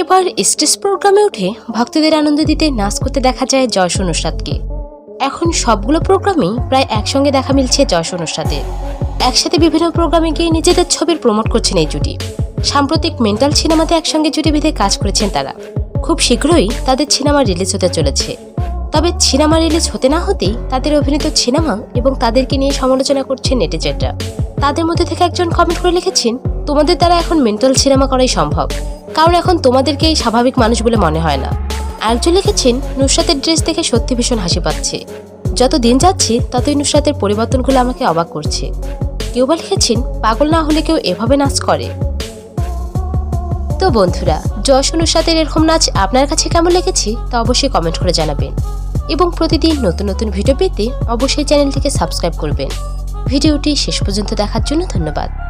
এবার স্টেজ প্রোগ্রামে উঠে ভক্তদের আনন্দ দিতে নাচ করতে দেখা যায় জয়স অনুষাদকে এখন সবগুলো প্রোগ্রামেই প্রায় একসঙ্গে দেখা মিলছে জয়স অনুষাদের একসাথে বিভিন্ন প্রোগ্রামে গিয়ে নিজেদের ছবির প্রমোট করছেন এই জুটি। সাম্প্রতিক মেন্টাল সিনেমাতে একসঙ্গে জুটি বেঁধে কাজ করেছেন তারা। খুব শীঘ্রই তাদের সিনেমা রিলিজ হতে চলেছে। তবে সিনেমা রিলিজ হতে না হতেই তাদের অভিনীত সিনেমা এবং তাদেরকে নিয়ে সমালোচনা করছেন নেটিজেনরা। তাদের মধ্যে থেকে একজন কমেন্ট করে লিখেছেন, তোমাদের দ্বারা এখন মেন্টাল সিনেমা করাই সম্ভব। কারণ এখন তোমাদেরকেই স্বাভাবিক মানুষ বলে মনে হয় না। আরেকজন লিখেছেন, নুসরাতের ড্রেস দেখে সত্যি ভীষণ হাসি পাচ্ছে। যত দিন যাচ্ছে, ততই নুসরাতের পরিবর্তনগুলো আমাকে অবাক করছে। কেউ বা লিখেছেন, পাগল না হলে কেউ এভাবে নাচ করে। তো বন্ধুরা, যশ অনুসাদের এরকম নাচ আপনার কাছে কেমন লেগেছে, তা অবশ্যই কমেন্ট করে জানাবেন। এবং প্রতিদিন নতুন নতুন ভিডিও পেতে অবশ্যই চ্যানেলটিকে সাবস্ক্রাইব করবেন। ভিডিওটি শেষ পর্যন্ত দেখার জন্য ধন্যবাদ।